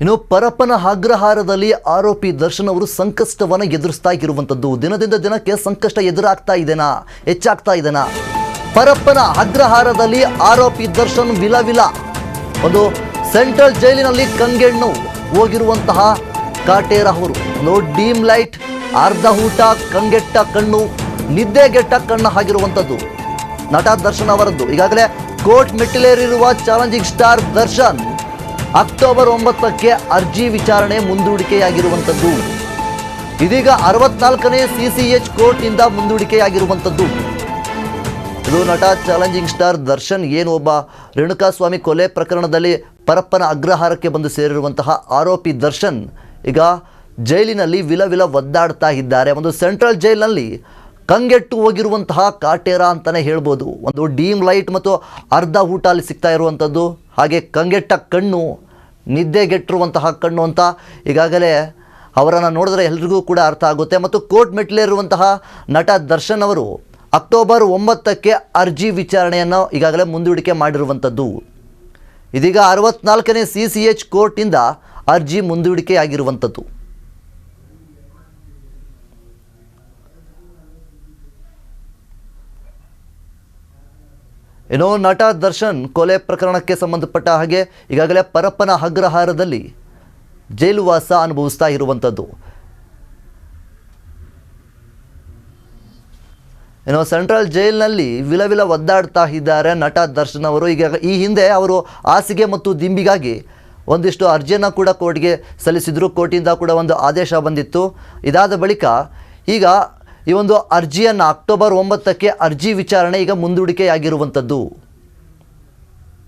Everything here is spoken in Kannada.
ಇನ್ನು ಪರಪ್ಪನ ಅಗ್ರಹಾರದಲ್ಲಿ ಆರೋಪಿ ದರ್ಶನ್ ಅವರು ಸಂಕಷ್ಟವನ್ನು ಎದುರಿಸ್ತಾ ಇರುವಂಥದ್ದು ದಿನದಿಂದ ದಿನಕ್ಕೆ ಸಂಕಷ್ಟ ಎದುರಾಗ್ತಾ ಇದೆನಾ? ಹೆಚ್ಚಾಗ್ತಾ ಇದೆನಾ? ಪರಪ್ಪನ ಅಗ್ರಹಾರದಲ್ಲಿ ಆರೋಪಿ ದರ್ಶನ್ ವಿಲವಿಲ. ಒಂದು ಸೆಂಟ್ರಲ್ ಜೈಲಿನಲ್ಲಿ ಕಂಗೆಣ್ಣು ಹೋಗಿರುವಂತಹ ಕಾಟೇರ ಅವರು. ಒಂದು ಡೀಮ್ ಲೈಟ್, ಅರ್ಧ ಊಟ, ಕಂಗೆಟ್ಟ ಕಣ್ಣು, ನಿದ್ದೆಗೆಟ್ಟ ಕಣ್ಣು ಆಗಿರುವಂಥದ್ದು ನಟ ದರ್ಶನ್ ಅವರದ್ದು. ಈಗಾಗಲೇ ಕೋರ್ಟ್ ಮೆಟ್ಟಿಲೇರಿರುವ ಚಾಲೆಂಜಿಂಗ್ ಸ್ಟಾರ್ ದರ್ಶನ್ ಅಕ್ಟೋಬರ್ ಒಂಬತ್ತಕ್ಕೆ ಅರ್ಜಿ ವಿಚಾರಣೆ ಮುಂದೂಡಿಕೆಯಾಗಿರುವಂಥದ್ದು. ಇದೀಗ ಅರವತ್ನಾಲ್ಕನೇ ಸಿ ಸಿ ಎಚ್ ಕೋರ್ಟ್ನಿಂದ ಮುಂದೂಡಿಕೆಯಾಗಿರುವಂಥದ್ದು. ಇದು ನಟ ಚಾಲೆಂಜಿಂಗ್ ಸ್ಟಾರ್ ದರ್ಶನ್ ಏನು ಒಬ್ಬ ರೇಣುಕಾಸ್ವಾಮಿ ಕೊಲೆ ಪ್ರಕರಣದಲ್ಲಿ ಪರಪ್ಪನ ಅಗ್ರಹಾರಕ್ಕೆ ಬಂದು ಸೇರಿರುವಂತಹ ಆರೋಪಿ ದರ್ಶನ್ ಈಗ ಜೈಲಿನಲ್ಲಿ ವಿಲ ವಿಲ ಒದ್ದಾಡ್ತಾ ಇದ್ದಾರೆ. ಒಂದು ಸೆಂಟ್ರಲ್ ಜೈಲಿನಲ್ಲಿ ಕಂಗೆಟ್ಟು ಹೋಗಿರುವಂತಹ ಕಾಟೇರ ಅಂತಲೇ ಹೇಳ್ಬೋದು. ಒಂದು ಡೀಮ್ ಲೈಟ್ ಮತ್ತು ಅರ್ಧ ಊಟ ಅಲ್ಲಿ ಸಿಗ್ತಾ ಇರುವಂಥದ್ದು. ಹಾಗೆ ಕಂಗೆಟ್ಟ ಕಣ್ಣು, ನಿದ್ದೆಗೆಟ್ಟಿರುವಂತಹ ಕಣ್ಣು ಅಂತ ಈಗಾಗಲೇ ಅವರನ್ನು ನೋಡಿದ್ರೆ ಎಲ್ರಿಗೂ ಕೂಡ ಅರ್ಥ ಆಗುತ್ತೆ. ಮತ್ತು ಕೋರ್ಟ್ ಮೆಟ್ಲೇರುವಂತಹ ನಟ ದರ್ಶನ್ ಅವರು ಅಕ್ಟೋಬರ್ ಒಂಬತ್ತಕ್ಕೆ ಅರ್ಜಿ ವಿಚಾರಣೆಯನ್ನು ಈಗಾಗಲೇ ಮುಂದೂಡಿಕೆ ಮಾಡಿರುವಂಥದ್ದು. ಇದೀಗ ಅರವತ್ನಾಲ್ಕನೇ ಸಿ ಸಿ ಎಚ್ ಕೋರ್ಟಿಂದ ಅರ್ಜಿ ಮುಂದೂಡಿಕೆಯಾಗಿರುವಂಥದ್ದು. ಇನ್ನು ನಟ ದರ್ಶನ್ ಕೊಲೆ ಪ್ರಕರಣಕ್ಕೆ ಸಂಬಂಧಪಟ್ಟ ಹಾಗೆ ಈಗಾಗಲೇ ಪರಪ್ಪನ ಅಗ್ರಹಾರದಲ್ಲಿ ಜೈಲುವಾಸ ಅನುಭವಿಸ್ತಾ ಇರುವಂಥದ್ದು ಏನೋ ಸೆಂಟ್ರಲ್ ಜೈಲಿನಲ್ಲಿ ವಿಲವಿಲ ಒದ್ದಾಡ್ತಾ ಇದ್ದಾರೆ ನಟ ದರ್ಶನ್ ಅವರು. ಈಗ ಈ ಹಿಂದೆ ಅವರು ಹಾಸಿಗೆ ಮತ್ತು ದಿಂಬಿಗಾಗಿ ಒಂದಿಷ್ಟು ಅರ್ಜಿಯನ್ನು ಕೂಡ ಕೋರ್ಟ್ಗೆ ಸಲ್ಲಿಸಿದರು. ಕೋರ್ಟಿಂದ ಕೂಡ ಒಂದು ಆದೇಶ ಬಂದಿತ್ತು. ಇದಾದ ಬಳಿಕ ಈಗ ಈ ಒಂದು ಅರ್ಜಿಯನ್ನು ಅಕ್ಟೋಬರ್ ಒಂಬತ್ತಕ್ಕೆ ಅರ್ಜಿ ವಿಚಾರಣೆ ಈಗ ಮುಂದೂಡಿಕೆಯಾಗಿರುವಂಥದ್ದು.